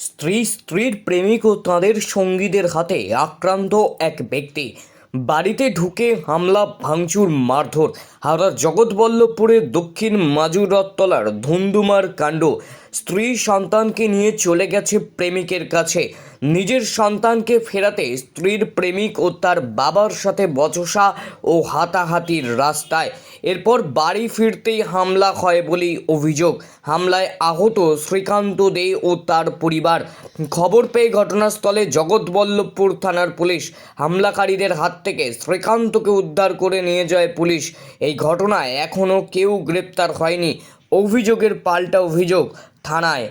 স্ত্রী স্ত্রীর প্রেমিক ও তাঁদের সঙ্গীদের হাতে আক্রান্ত এক ব্যক্তি। বাড়িতে ঢুকে হামলা, ভাঙচুর, মারধর। হাওড়ার জগৎবল্লভপুরের দক্ষিণ মাজুরতলার ধুন্দুমার কাণ্ড। স্ত্রী সন্তানকে নিয়ে চলে গেছে প্রেমিকের কাছে। নিজের সন্তানকে ফেরাতে স্ত্রীর প্রেমিক ও তার বাবার সাথে বচসা ও হাতাহাতির রাস্তায়। এরপর বাড়ি ফিরতেই হামলা হয় বলেই অভিযোগ। হামলায় আহত শ্রীকান্ত দে ও তার পরিবার। খবর পেয়ে ঘটনাস্থলে জগৎবল্লভপুর থানার পুলিশ হামলাকারীদের হাত থেকে শ্রীকান্তকে উদ্ধার করে নিয়ে যায় পুলিশ। এই ঘটনায় এখনও কেউ গ্রেপ্তার হয়নি। অভিযোগের পাল্টা অভিযোগ থানায়।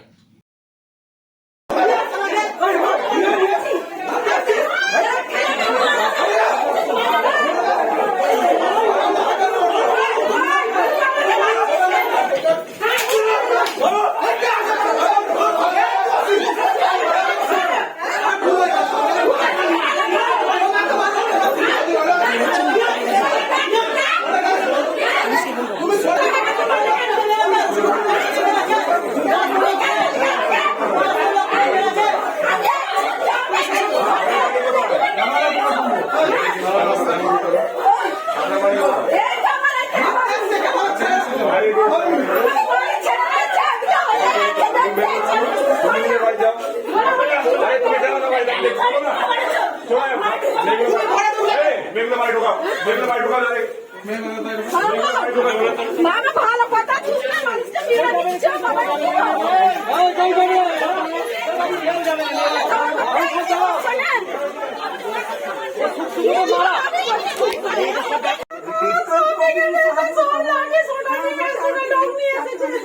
মামা ভালো কথা শুনে না মানুষটা বিয়ে দিচ্ছে বাবা কি হবে?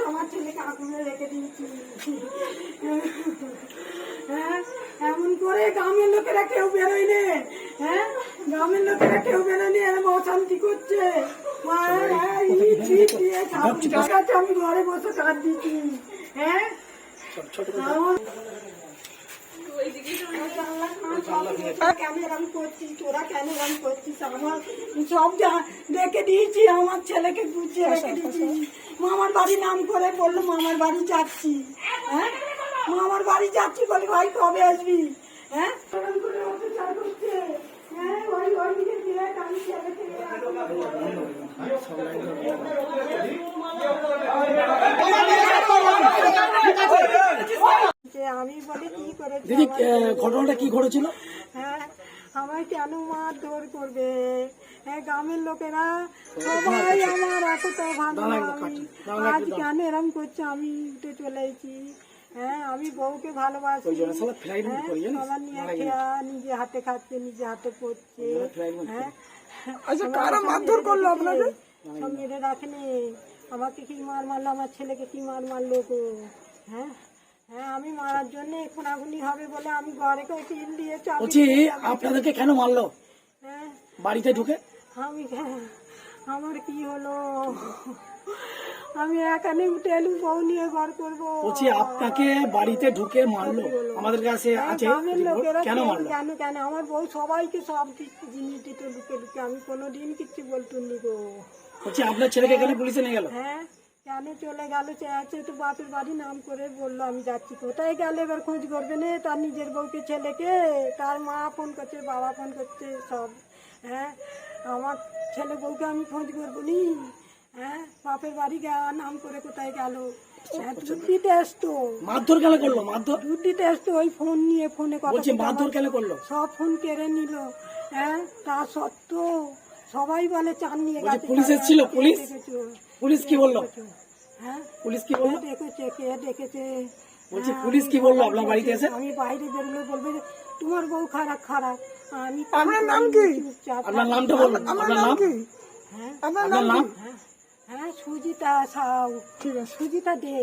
আমার ছেলেকে আগুনে রেখে দিয়েছি হ্যাঁ? এমন করে গ্রামের লোকেরা কেউ বেরোয় নে। হ্যাঁ? গ্রামের লোকেরা কেউ বেরোয় বেরোয়নি এরকম অশান্তি করছে। হ্যাঁ, আমি ঘরে বসে কাট দিচ্ছি। হ্যাঁ? আমার- কেন এরকম করছিস? তোরা কেন এরকম করছিস? আমার সব যা- দেখে দিয়েছি আমার ছেলেকে গুছিয়ে রেখে দিয়েছি। মামার বাড়ি নাম করে বলল মামার বাড়ি যাচ্ছি। হ্যাঁ? মামার বাড়ি যাচ্ছি বলে ভাই কবে আসবি? হ্যাঁ? করে আমি বলি কি করেছি দিদি ঘটনাটা কি ঘটেছিল? হ্যাঁ আমায় কেন মারধর করবে? হ্যাঁ গ্রামের লোকেরা সবাই আমার এতটা ভালো আমি আজ কেন এরম করছে? আমি উঠে চলে এসেছি। হ্যাঁ আমি বউকে ভালোবাসি। হ্যাঁ, সবার নিয়ে খেয়া নিজে হাতে খাচ্ছে নিজে হাতে পড়ছে হ্যাঁ। আচ্ছা কারা মারধর করল আপনাকে? সব মেরে রাখেনি। আমাকে কি মার মারলো? আমার ছেলেকে কি মার মারলো গো? হ্যাঁ হ্যাঁ আমি মারার জন্য এখন আগুনি হবে বলে আমি ঘরে টিল দিয়ে বলছি আপনাদেরকে কেন মারলো? হ্যাঁ। বাড়িতে ঢুকে? আমি আমার কি হলো? আমি এখানে উঠে এলুম বউ নিয়ে ঘর করব। বলছি আপনাকে বাড়িতে ঢুকে মারলো? আমাদের কাছে আছে? গ্রামের লোকেরা কেন কেন মারলো কেন কেন আমার বউ সবাইকে সব কিছু জিনিস দিত লুকে লুকে আমি কোনো দিন কিচ্ছু বলতুনি গো। বলছি আপনার ছেলেকে এখানে পুলিশে নিয়ে গেল? হ্যাঁ কেন চলে গেল? চেয়েছে তো বাপের বাড়ি নাম করে বলল আমি যাচ্ছি। কোথায় গেলে? এবার খোঁজ করবে না? তার নিজের বউকে ছেলেকে? তার মা ফোন করছে বাবা ফোন করছে সব। হ্যাঁ আমার ছেলে বউকে আমি খোঁজ করব নি? হ্যাঁ বাপের বাড়ি নাম করে কোথায় গেল? হ্যাঁ দুধ মারধর কেন করল? মারধর? দুধ দিতে ওই ফোন নিয়ে ফোনে কথা বলছি মারধর কেন করল? সব ফোন কেড়ে নিল। হ্যাঁ তা সত্ত্বেও সবাই বলে চান নিয়ে গেছে। পুলিশ এসেছিল, পুলিশ? পুলিশ কি বলল? হ্যাঁ? পুলিশ কি বলল? ডেকেছে কে ডেকেছে? বলছি হ্যাঁ, পুলিশ কি আমি বলল? আপনার বাড়িতে এসে? আমি বাইরে বেরোলে বলবে তোমার বউ খারাপ খারাপ। আমি আপনার নাম কি? আপনার নামটা বলুন। আপনার নাম হ্যাঁ? আপনার নাম হ্যাঁ সুজিতা সাউ সুজিতা দে।